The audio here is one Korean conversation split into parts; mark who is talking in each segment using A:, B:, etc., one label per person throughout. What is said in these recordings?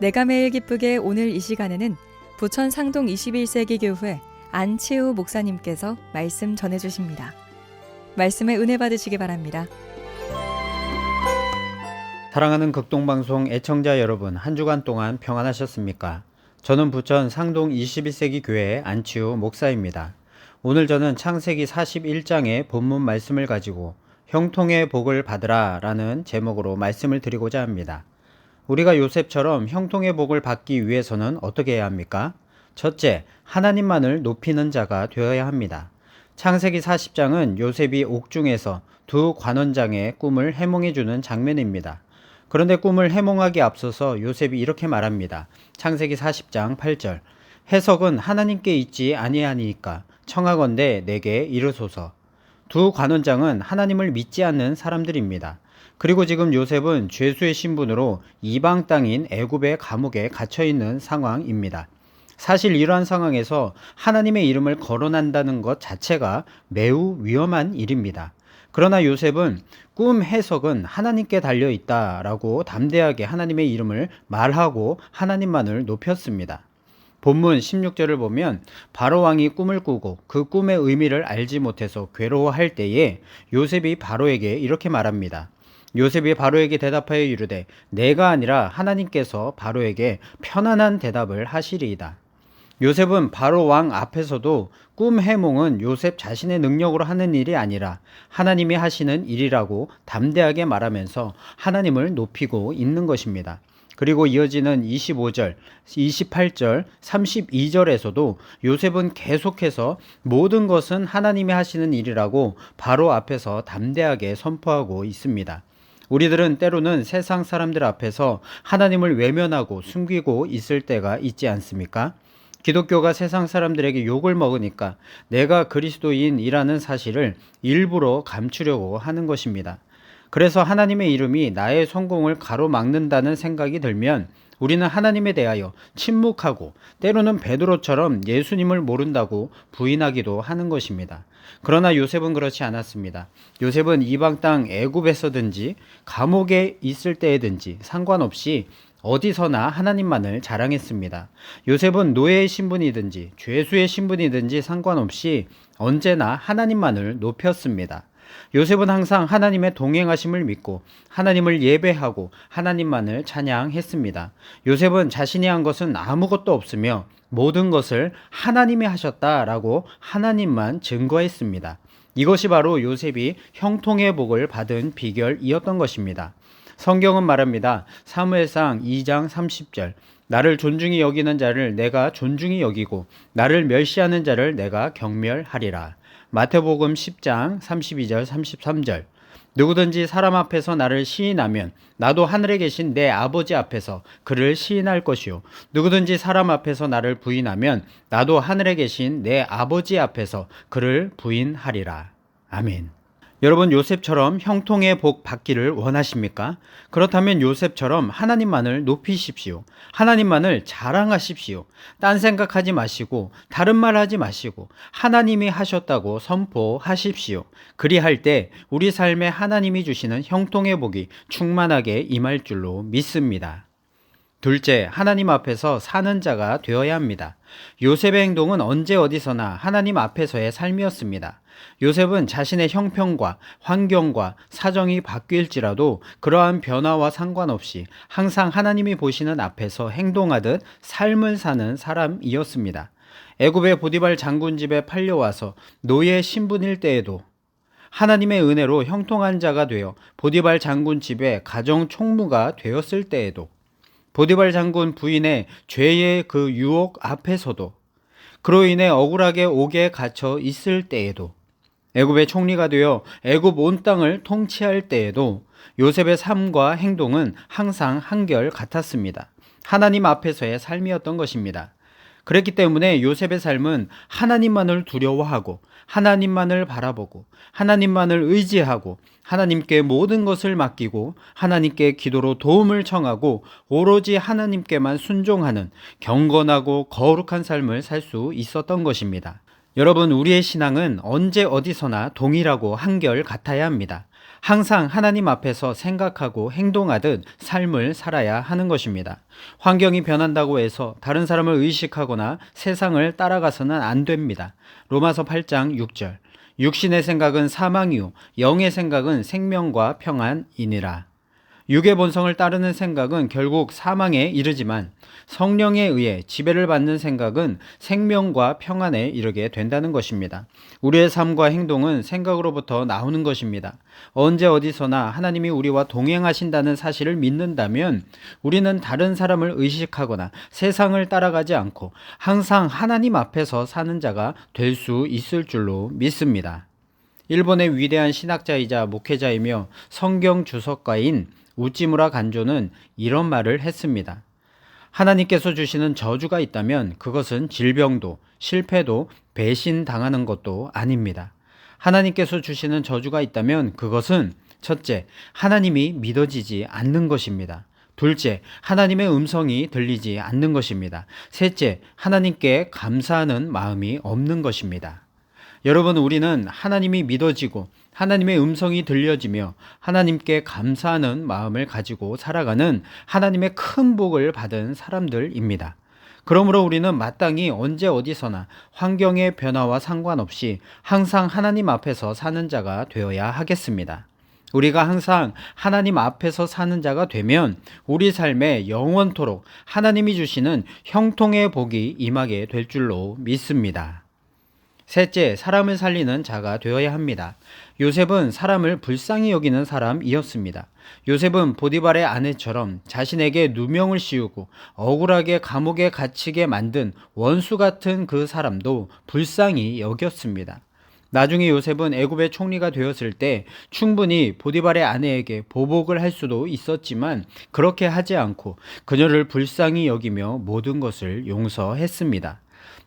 A: 내가 매일 기쁘게 오늘 이 시간에는 부천 상동 21세기 교회 안치우 목사님께서 말씀 전해 주십니다. 말씀에 은혜 받으시기 바랍니다.
B: 사랑하는 극동방송 애청자 여러분, 한 주간 동안 평안하셨습니까? 저는 부천 상동 21세기 교회 안치우 목사입니다. 오늘 저는 창세기 41장의 본문 말씀을 가지고 형통의 복을 받으라 라는 제목으로 말씀을 드리고자 합니다. 우리가 요셉처럼 형통의 복을 받기 위해서는 어떻게 해야 합니까? 첫째, 하나님만을 높이는 자가 되어야 합니다. 창세기 40장은 요셉이 옥중에서 두 관원장의 꿈을 해몽해주는 장면입니다. 그런데 꿈을 해몽하기 앞서서 요셉이 이렇게 말합니다. 창세기 40장 8절. 해석은 하나님께 있지 아니하니까 청하건대 내게 이르소서. 두 관원장은 하나님을 믿지 않는 사람들입니다. 그리고 지금 요셉은 죄수의 신분으로 이방 땅인 애굽의 감옥에 갇혀 있는 상황입니다. 사실 이러한 상황에서 하나님의 이름을 거론한다는 것 자체가 매우 위험한 일입니다. 그러나 요셉은 꿈 해석은 하나님께 달려 있다라고 담대하게 하나님의 이름을 말하고 하나님만을 높였습니다. 본문 16절을 보면 바로 왕이 꿈을 꾸고 그 꿈의 의미를 알지 못해서 괴로워할 때에 요셉이 바로에게 이렇게 말합니다. 요셉이 바로에게 대답하여 이르되 내가 아니라 하나님께서 바로에게 편안한 대답을 하시리이다. 요셉은 바로 왕 앞에서도 꿈 해몽은 요셉 자신의 능력으로 하는 일이 아니라 하나님이 하시는 일이라고 담대하게 말하면서 하나님을 높이고 있는 것입니다. 그리고 이어지는 25절, 28절, 32절에서도 요셉은 계속해서 모든 것은 하나님이 하시는 일이라고 바로 앞에서 담대하게 선포하고 있습니다. 우리들은 때로는 세상 사람들 앞에서 하나님을 외면하고 숨기고 있을 때가 있지 않습니까? 기독교가 세상 사람들에게 욕을 먹으니까 내가 그리스도인이라는 사실을 일부러 감추려고 하는 것입니다. 그래서 하나님의 이름이 나의 성공을 가로막는다는 생각이 들면 우리는 하나님에 대하여 침묵하고 때로는 베드로처럼 예수님을 모른다고 부인하기도 하는 것입니다. 그러나 요셉은 그렇지 않았습니다. 요셉은 이방 땅 애굽에서든지 감옥에 있을 때에든지 상관없이 어디서나 하나님만을 자랑했습니다. 요셉은 노예의 신분이든지 죄수의 신분이든지 상관없이 언제나 하나님만을 높였습니다. 요셉은 항상 하나님의 동행하심을 믿고 하나님을 예배하고 하나님만을 찬양했습니다. 요셉은 자신이 한 것은 아무것도 없으며 모든 것을 하나님이 하셨다라고 하나님만 증거했습니다. 이것이 바로 요셉이 형통의 복을 받은 비결이었던 것입니다. 성경은 말합니다. 사무엘상 2장 30절. 나를 존중히 여기는 자를 내가 존중히 여기고 나를 멸시하는 자를 내가 경멸하리라. 마태복음 10장 32절 33절. 누구든지 사람 앞에서 나를 시인하면 나도 하늘에 계신 내 아버지 앞에서 그를 시인할 것이요 누구든지 사람 앞에서 나를 부인하면 나도 하늘에 계신 내 아버지 앞에서 그를 부인하리라. 아멘. 여러분 요셉처럼 형통의 복 받기를 원하십니까? 그렇다면 요셉처럼 하나님만을 높이십시오. 하나님만을 자랑하십시오. 딴 생각하지 마시고 다른 말 하지 마시고 하나님이 하셨다고 선포하십시오. 그리할 때 우리 삶에 하나님이 주시는 형통의 복이 충만하게 임할 줄로 믿습니다. 둘째, 하나님 앞에서 사는 자가 되어야 합니다. 요셉의 행동은 언제 어디서나 하나님 앞에서의 삶이었습니다. 요셉은 자신의 형편과 환경과 사정이 바뀔지라도 그러한 변화와 상관없이 항상 하나님이 보시는 앞에서 행동하듯 삶을 사는 사람이었습니다. 애굽의 보디발 장군 집에 팔려와서 노예 신분일 때에도 하나님의 은혜로 형통한 자가 되어 보디발 장군 집에 가정 총무가 되었을 때에도 보디발 장군 부인의 죄의 그 유혹 앞에서도 그로 인해 억울하게 옥에 갇혀 있을 때에도 애굽의 총리가 되어 애굽 온 땅을 통치할 때에도 요셉의 삶과 행동은 항상 한결 같았습니다. 하나님 앞에서의 삶이었던 것입니다. 그랬기 때문에 요셉의 삶은 하나님만을 두려워하고 하나님만을 바라보고 하나님만을 의지하고 하나님께 모든 것을 맡기고 하나님께 기도로 도움을 청하고 오로지 하나님께만 순종하는 경건하고 거룩한 삶을 살 수 있었던 것입니다. 여러분, 우리의 신앙은 언제 어디서나 동일하고 한결 같아야 합니다. 항상 하나님 앞에서 생각하고 행동하듯 삶을 살아야 하는 것입니다. 환경이 변한다고 해서 다른 사람을 의식하거나 세상을 따라가서는 안 됩니다. 로마서 8장 6절. 육신의 생각은 사망이요 영의 생각은 생명과 평안이니라. 육의 본성을 따르는 생각은 결국 사망에 이르지만 성령에 의해 지배를 받는 생각은 생명과 평안에 이르게 된다는 것입니다. 우리의 삶과 행동은 생각으로부터 나오는 것입니다. 언제 어디서나 하나님이 우리와 동행하신다는 사실을 믿는다면 우리는 다른 사람을 의식하거나 세상을 따라가지 않고 항상 하나님 앞에서 사는 자가 될 수 있을 줄로 믿습니다. 일본의 위대한 신학자이자 목회자이며 성경 주석가인 우찌무라 간조는 이런 말을 했습니다. 하나님께서 주시는 저주가 있다면 그것은 질병도 실패도 배신 당하는 것도 아닙니다. 하나님께서 주시는 저주가 있다면 그것은 첫째, 하나님이 믿어지지 않는 것입니다. 둘째, 하나님의 음성이 들리지 않는 것입니다. 셋째, 하나님께 감사하는 마음이 없는 것입니다. 여러분, 우리는 하나님이 믿어지고 하나님의 음성이 들려지며 하나님께 감사하는 마음을 가지고 살아가는 하나님의 큰 복을 받은 사람들입니다. 그러므로 우리는 마땅히 언제 어디서나 환경의 변화와 상관없이 항상 하나님 앞에서 사는 자가 되어야 하겠습니다. 우리가 항상 하나님 앞에서 사는 자가 되면 우리 삶에 영원토록 하나님이 주시는 형통의 복이 임하게 될 줄로 믿습니다. 셋째, 사람을 살리는 자가 되어야 합니다. 요셉은 사람을 불쌍히 여기는 사람이었습니다. 요셉은 보디발의 아내처럼 자신에게 누명을 씌우고 억울하게 감옥에 갇히게 만든 원수 같은 그 사람도 불쌍히 여겼습니다. 나중에 요셉은 애굽의 총리가 되었을 때 충분히 보디발의 아내에게 보복을 할 수도 있었지만 그렇게 하지 않고 그녀를 불쌍히 여기며 모든 것을 용서했습니다.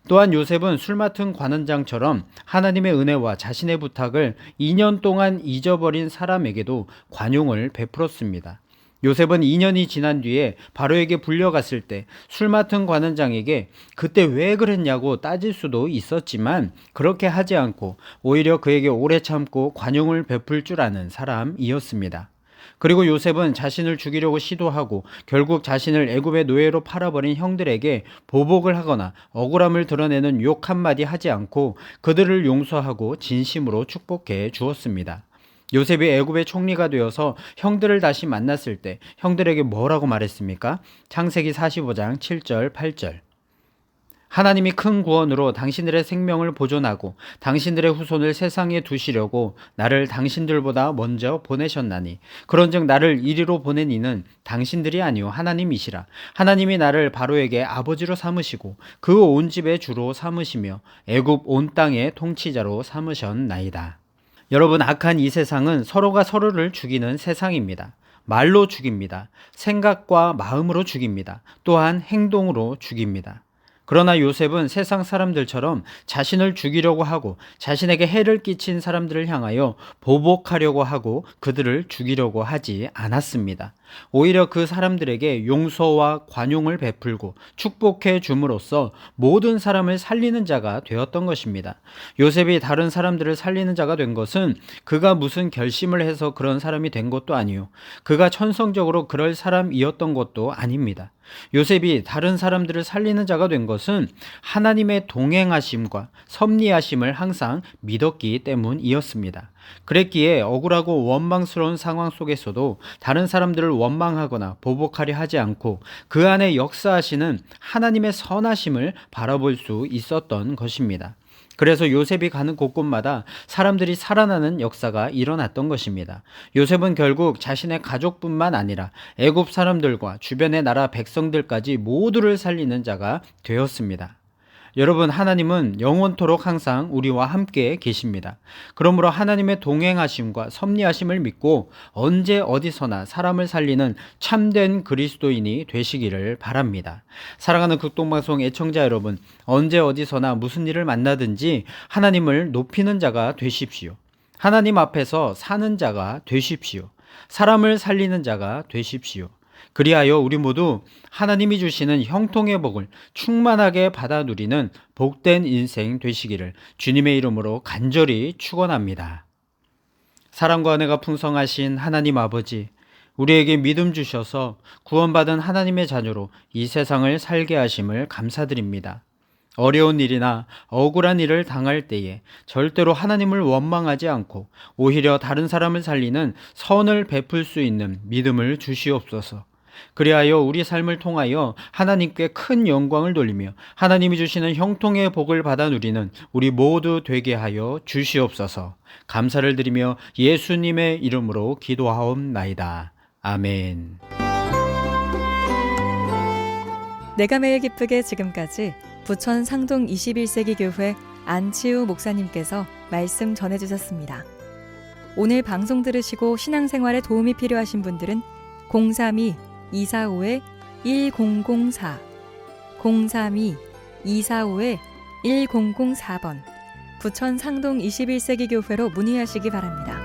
B: 또한 요셉은 술 맡은 관원장처럼 하나님의 은혜와 자신의 부탁을 2년 동안 잊어버린 사람에게도 관용을 베풀었습니다. 요셉은 2년이 지난 뒤에 바로에게 불려갔을 때 술 맡은 관원장에게 그때 왜 그랬냐고 따질 수도 있었지만 그렇게 하지 않고 오히려 그에게 오래 참고 관용을 베풀 줄 아는 사람이었습니다. 그리고 요셉은 자신을 죽이려고 시도하고 결국 자신을 애굽의 노예로 팔아버린 형들에게 보복을 하거나 억울함을 드러내는 욕 한마디 하지 않고 그들을 용서하고 진심으로 축복해 주었습니다. 요셉이 애굽의 총리가 되어서 형들을 다시 만났을 때 형들에게 뭐라고 말했습니까? 창세기 45장 7절 8절. 하나님이 큰 구원으로 당신들의 생명을 보존하고 당신들의 후손을 세상에 두시려고 나를 당신들보다 먼저 보내셨나니 그런즉 나를 이리로 보낸 이는 당신들이 아니요 하나님이시라 하나님이 나를 바로에게 아버지로 삼으시고 그 온 집의 주로 삼으시며 애굽 온 땅의 통치자로 삼으셨나이다. 여러분 악한 이 세상은 서로가 서로를 죽이는 세상입니다. 말로 죽입니다. 생각과 마음으로 죽입니다. 또한 행동으로 죽입니다. 그러나 요셉은 세상 사람들처럼 자신을 죽이려고 하고 자신에게 해를 끼친 사람들을 향하여 보복하려고 하고 그들을 죽이려고 하지 않았습니다. 오히려 그 사람들에게 용서와 관용을 베풀고 축복해 줌으로써 모든 사람을 살리는 자가 되었던 것입니다. 요셉이 다른 사람들을 살리는 자가 된 것은 그가 무슨 결심을 해서 그런 사람이 된 것도 아니요. 그가 천성적으로 그럴 사람이었던 것도 아닙니다. 요셉이 다른 사람들을 살리는 자가 된 것은 하나님의 동행하심과 섭리하심을 항상 믿었기 때문이었습니다. 그랬기에 억울하고 원망스러운 상황 속에서도 다른 사람들을 원망하거나 보복하려 하지 않고 그 안에 역사하시는 하나님의 선하심을 바라볼 수 있었던 것입니다. 그래서 요셉이 가는 곳곳마다 사람들이 살아나는 역사가 일어났던 것입니다. 요셉은 결국 자신의 가족뿐만 아니라 애굽 사람들과 주변의 나라 백성들까지 모두를 살리는 자가 되었습니다. 여러분, 하나님은 영원토록 항상 우리와 함께 계십니다. 그러므로 하나님의 동행하심과 섭리하심을 믿고 언제 어디서나 사람을 살리는 참된 그리스도인이 되시기를 바랍니다. 사랑하는 극동방송 애청자 여러분, 언제 어디서나 무슨 일을 만나든지 하나님을 높이는 자가 되십시오. 하나님 앞에서 사는 자가 되십시오. 사람을 살리는 자가 되십시오. 그리하여 우리 모두 하나님이 주시는 형통의 복을 충만하게 받아 누리는 복된 인생 되시기를 주님의 이름으로 간절히 축원합니다. 사랑과 은혜가 풍성하신 하나님 아버지, 우리에게 믿음 주셔서 구원받은 하나님의 자녀로 이 세상을 살게 하심을 감사드립니다. 어려운 일이나 억울한 일을 당할 때에 절대로 하나님을 원망하지 않고 오히려 다른 사람을 살리는 선을 베풀 수 있는 믿음을 주시옵소서. 그리하여 우리 삶을 통하여 하나님께 큰 영광을 돌리며 하나님이 주시는 형통의 복을 받아 누리는 우리 모두 되게 하여 주시옵소서. 감사를 드리며 예수님의 이름으로 기도하옵나이다. 아멘.
A: 내가 매일 기쁘게 지금까지 부천 상동 21세기 교회 안치우 목사님께서 말씀 전해 주셨습니다. 오늘 방송 들으시고 신앙생활에 도움이 필요하신 분들은 032-245-1004, 032-245-1004번 부천 상동 21세기 교회로 문의하시기 바랍니다.